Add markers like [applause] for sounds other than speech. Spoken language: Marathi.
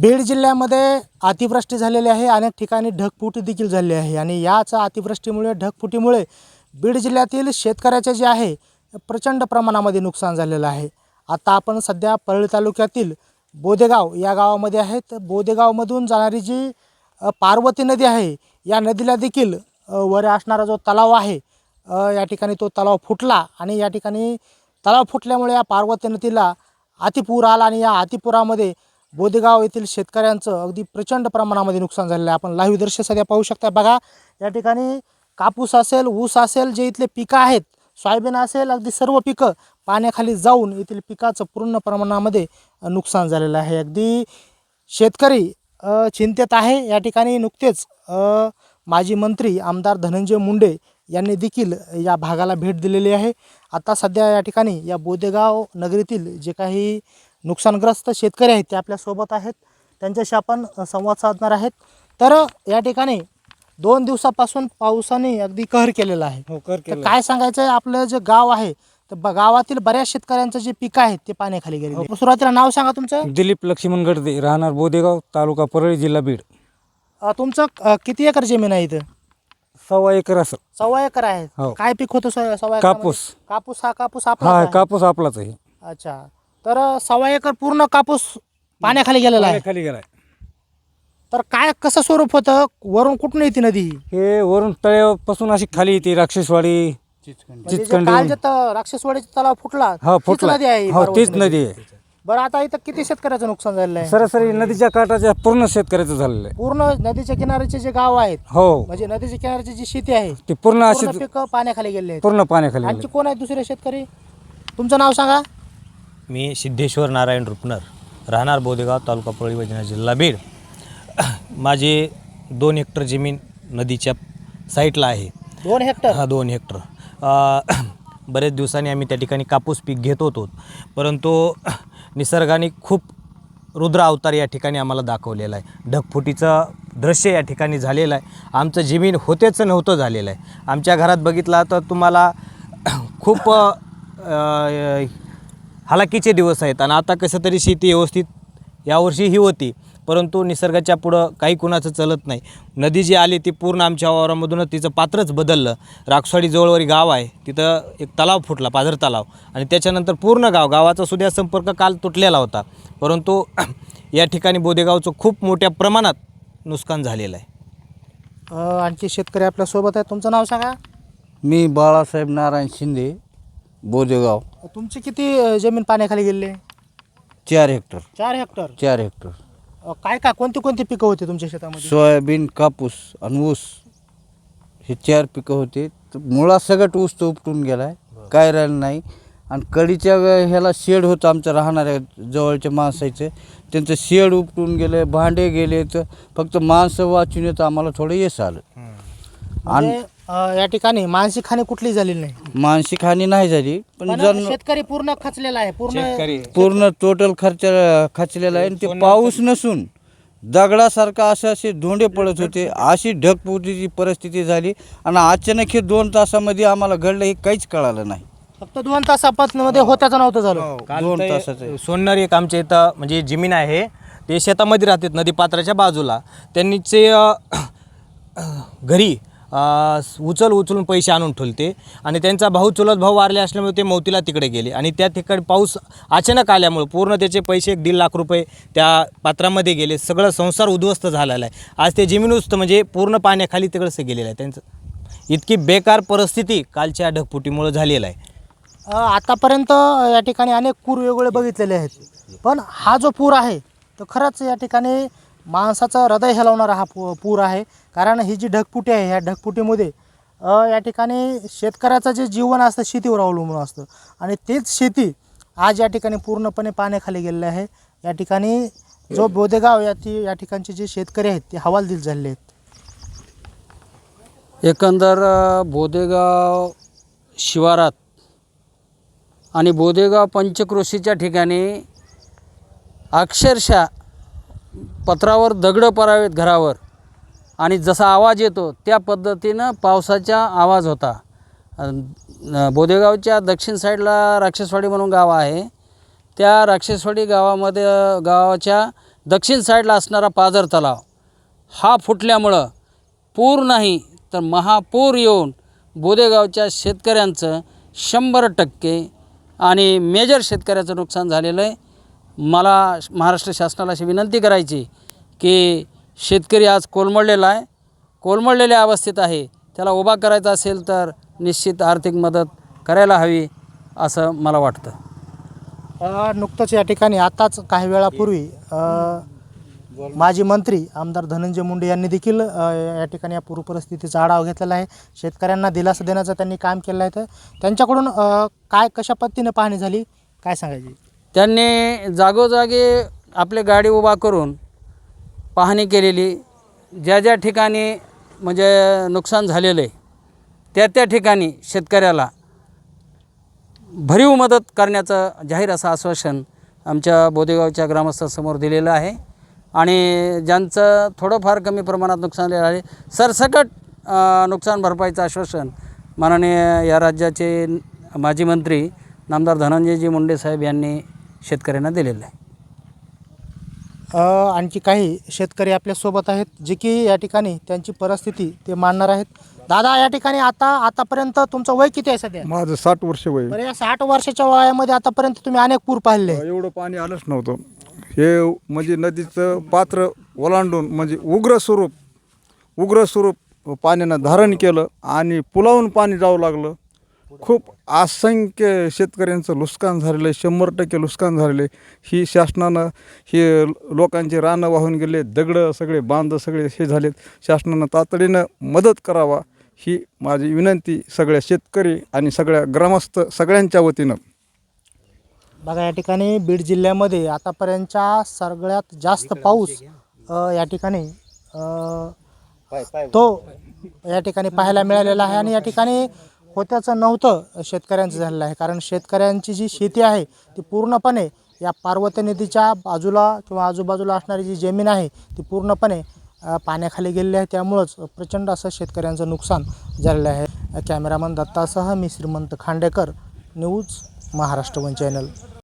बीड जिल्ह्यामध्ये अतिवृष्टी झालेली आहे. अनेक ठिकाणी ढगफुटी देखील झाली आहे. आणि याच अतिवृष्टीमुळे ढगफुटीमुळे बीड जिल्ह्यातील शेतकऱ्याचे जे आहे प्रचंड प्रमाणामध्ये नुकसान झालेलं आहे. आता आपण सध्या परळी तालुक्यातील बोदेगाव या गावामध्ये आहेत. बोदेगावमधून जाणारी जी पार्वती नदी आहे या नदीला देखील वर असणारा जो तलाव आहे या ठिकाणी तो तलाव फुटला. आणि या ठिकाणी तलाव फुटल्यामुळे या पार्वती नदीला अतिपूर आला. आणि या अतिपुरामध्ये बोदेगाव येथील शेतकऱ्यांचं अगदी प्रचंड प्रमाणामध्ये नुकसान झालेलं आहे. आपण लाईव्ह दृश्य सध्या पाहू शकता बघा या ठिकाणी कापूस असेल ऊस असेल जे इथले पिकं आहेत सोयाबीन असेल अगदी सर्व पिकं पाण्याखाली जाऊन येथील पिकाचं पूर्ण प्रमाणामध्ये नुकसान झालेलं आहे. अगदी शेतकरी चिंतेत आहे. या ठिकाणी नुकतेच माजी मंत्री आमदार धनंजय मुंडे यांनी देखील या भागाला भेट दिलेली आहे. आता सध्या या ठिकाणी या बोदेगाव नगरीतील जे काही नुकसानग्रस्त शेतकरी आहेत ते आपल्यासोबत आहेत. त्यांच्याशी आपण संवाद साधणार आहेत. तर या ठिकाणी दोन दिवसापासून पावसाने अगदी कहर केलेला आहे. हो कर तर काय सांगायचं आहे आपलं जे गाव आहे तर ब- गावातील बऱ्याच शेतकऱ्यांचं जे पीक आहेत ते पाण्याखाली गेले सुरुवातीला नाव सांगा तुमचं. दिलीप लक्ष्मण गडदे राहणार बोदेगाव तालुका परळी जिल्हा बीड. अ, तुमचं अ, किती एकर जमीन आहे इथं? सव्वा एकर असं. सव्वा एकर आहे. हो. काय पीक होतं सव्वा सव्वा एकरामध्ये? कापूस. कापूस हा कापूस आपला हा कापूस आपलाच आहे. अच्छा. तर सव्वा एकर पूर्ण कापूस पाण्याखाली गेलेला आहे. खाली गेलाय. तर काय कसं स्वरूप होतं? वरून कुठून येते नदी? ही? वरून तळ्यापासून अशी खाली येते राक्षसवाडी म्हणजे जे चिचकंडी. काल जे त- राक्षसवाडीचा तलाव फुटला हा तीच फुटला. नदी आहे ही हो पार्वती तीच नदी आहे. बरं आता इथं किती शेतकऱ्याचं नुकसान झालेलं आहे? सरासरी नदीच्या काठाच्या पूर्ण शेतकऱ्याचं झालेलं आहे. पूर्ण नदीच्या किनाऱ्याचे जे गाव आहेत हो. म्हणजे नदीच्या किनाऱ्याची जी शेती आहे ते पूर्ण अशी पूर्ण पिकं पाण्याखाली गेले आहेत. पूर्ण पाण्याखाली आणखी गेले. कोण आहेत दुसरे शेतकरी? तुमचं नाव सांगा. मी सिद्धेश्वर नारायण रुपनर राहणार बोदेगाव तालुका पळी वैजनाथ जिल्हा बीड. माझी दोन हेक्टर जमीन नदीच्या साईटला आहे. दोन हेक्टर? हा दोन हेक्टर. अ, बरेच दिवसांनी आम्ही त्या ठिकाणी कापूस पीक घेत होतो. परंतु निसर्गाने खूप रुद्र अवतार या ठिकाणी आम्हाला दाखवलेला आहे. ढगफुटीचं दृश्य या ठिकाणी झालेलं आहे. आमचं जमीन होतेच नव्हतं झालेलं आहे. आमच्या घरात बघितला तर तुम्हाला खूप अ, हालाकीचे दिवस आहेत आणि आता कसं तरी शेती व्यवस्थित यावर्षी ही होती परंतु निसर्गाच्या पुढं काही कुणाचं चलत नाही. नदी जी आली ती पूर्ण आमच्या वावरामधूनच तिचं पात्रच बदललं. राक्षवाडी जवळवरी गाव आहे तिथं एक तलाव फुटला पाझर तलाव. आणि त्याच्यानंतर पूर्ण गाव गावाचा सुद्धा संपर्क काल तुटलेला होता. परंतु [clears throat] या ठिकाणी बोदेगावचं खूप मोठ्या प्रमाणात नुकसान झालेलं आहे. अं, आणखी शेतकरी आपल्यासोबत आहेत. तुमचं नाव सांगा. मी बाळासाहेब नारायण शिंदे. बोदेगाव. तुमची किती अं, जमीन पाण्याखाली गेली चार हेक्टर. चार हेक्टर? चार हेक्टर. अं, काय काय कोणती कोणती पिकं होती तुमच्या शेतामध्ये? सोयाबीन कापूस आणि ऊस. हे चार पिकं होते. तर मुळा सगळं ऊस तो उपटून गेला आहे काय राहिलं नाही. आणि कडीच्या वे- ह्याला शेड होतं आमचं राहणाऱ्या जवळच्या माणसाचं. त्यांचं शेड उपटून गेलं भांडे गेले. तर फक्त माणसं वाचून येतं. आम्हाला थोडं यश आलं. आणि म्हणजे, अं, या ठिकाणी मानसिक हानी कुठली झालेली नाही. मानसिक हानी नाही झाली पण पण जन शेतकरी पूर्ण खचलेला आहे पूर्ण पूर्ण टोटल खर्च खचलेला आहे आणि ते पाऊस नसून दगडासारखा असे असे धोंडे पडत होते अशी ढगफुटीची परिस्थिती झाली आणि अचानक हे दोन तासामध्ये आम्हाला घडलं हे काहीच कळालं नाही. फक्त दोन तासामध्ये होत्याचं नव्हतं झालं. काल दोन ते तासाचं सोनणार एक आमच्या इथं म्हणजे जमीन आहे ते शेतामध्ये राहतात नदीपात्राच्या बाजूला. त्यांनीचे अ, घरी उचल उचलून पैसे आणून ठेवते आणि त्यांचा भाऊ चुलत भाऊ वारले असल्यामुळे ते मौतीला तिकडे गेले. आणि त्या ठिकाणी पाऊस अचानक आल्यामुळे पूर्ण त्याचे पैसे एक दीड लाख रुपये त्या पात्रामध्ये गेले. सगळं संसार उद्ध्वस्त झालेला आहे. आज ते जमिनुस्त म्हणजे पूर्ण पाण्याखाली तिकडचं गेलेलं आहे त्यांचं इतकी बेकार परिस्थिती कालच्या ढगफुटीमुळे झालेलं आहे. आतापर्यंत या ठिकाणी अनेक पूर वेगवेगळे बघितलेले आहेत. पण हा जो पूर आहे तो खरंच या ठिकाणी माणसाचं हृदय हेलवणारा हा पू पूर आहे. कारण ही जी ढगपुटी आहे ह्या ढगपुटीमध्ये या ठिकाणी शेतकऱ्याचं जे जीवन असतं शेतीवर अवलंबून असतं. आणि तेच शेती आज या ठिकाणी पूर्णपणे पाण्याखाली गेलेलं आहे. या ठिकाणी जो बोदेगाव या ती या ठिकाणचे जे शेतकरी आहेत ते हवालदिल झालेले आहेत. एकंदर बोदेगाव शिवारात आणि बोदेगाव पंचक्रोशीच्या ठिकाणी अक्षरशः पत्रावर दगडं पडावेत घरावर. आणि जसा आवाज येतो त्या पद्धतीनं पावसाचा आवाज होता. बोदेगावच्या दक्षिण साईडला राक्षसवाडी म्हणून गाव आहे. त्या राक्षसवाडी गावामध्ये गावाच्या दक्षिण साईडला असणारा पाझर तलाव. हा फुटल्यामुळं पूर नाही तर महापूर येऊन बोदेगावच्या शेतकऱ्यांचं शंभर टक्के आणि मेजर शेतकऱ्याचं नुकसान झालेलं आहे. मला महाराष्ट्र शासनाला अशी विनंती करायची की शेतकरी आज कोलमडलेला आहे कोलमडलेल्या अवस्थेत आहे त्याला उभा करायचा असेल तर निश्चित आर्थिक मदत करायला हवी असं मला वाटतं. नुकतंच या ठिकाणी आताच काही वेळापूर्वी माजी मंत्री आमदार धनंजय मुंडे यांनी देखील या ठिकाणी या पूर परिस्थितीचा आढावा घेतलेला आहे. शेतकऱ्यांना दिलासा देण्याचं त्यांनी काम केलं आहे. तर त्यांच्याकडून काय कशा पद्धतीनं पाहणी झाली? काय सांगायची? त्यांनी जागोजागी आपली गाडी उभा करून पाहणी केलेली. ज्या ज्या ठिकाणी म्हणजे नुकसान झालेलं आहे त्या त्या ठिकाणी शेतकऱ्याला भरीव मदत करण्याचं जाहीर असं आश्वासन आमच्या बोदेगावच्या ग्रामस्थासमोर दिलेलं आहे. आणि ज्यांचं थोडंफार कमी प्रमाणात नुकसान झालेलं आहे सरसकट नुकसान भरपाईचं आश्वासन माननीय या राज्याचे माजी मंत्री नामदार धनंजयजी मुंडे साहेब यांनी शेतकऱ्यांना दिलेलं आहे. अ, आणखी काही शेतकरी आपल्यासोबत आहेत जे की या ठिकाणी त्यांची परिस्थिती ते मांडणार आहेत. दादा या ठिकाणी आता आतापर्यंत तुमचं वय किती आहे सध्या? माझं साठ वर्ष वय. बरं या साठ वर्षाच्या वयामध्ये आतापर्यंत तुम्ही अनेक पूर पाहिले. एवढं पाणी आलंच नव्हतं. हे म्हणजे नदीचं पात्र ओलांडून म्हणजे उग्र स्वरूप उग्र स्वरूप पाण्यानं धारण केलं आणि पुलावून पाणी जाऊ लागलं. खूप असंख्य शेतकऱ्यांचं नुकसान झालेलं आहे. शंभर टक्के नुकसान झालेलं आहे. ही शासनानं हे लोकांचे रानं वाहून गेले दगडं सगळे बांध सगळे हे झालेत. शासनानं तातडीनं मदत करावा ही माझी विनंती सगळ्या शेतकरी आणि सगळ्या ग्रामस्थ सगळ्यांच्या वतीनं. बघा या ठिकाणी बीड जिल्ह्यामध्ये आतापर्यंतच्या सगळ्यात जास्त पाऊस या ठिकाणी तो या ठिकाणी पाहायला मिळालेला आहे आणि या ठिकाणी होत्याचं नव्हतं शेतकऱ्यांचं झालेलं आहे. कारण शेतकऱ्यांची जी शेती आहे ती पूर्णपणे या पार्वती नदीच्या बाजूला किंवा आजूबाजूला असणारी जी जमीन आहे ती पूर्णपणे पाण्याखाली गेलेली आहे. त्यामुळंच प्रचंड असं शेतकऱ्यांचं नुकसान झालेलं आहे. कॅमेरामन दत्तासह मी Shrimant Khandekar news Maharashtra one channel.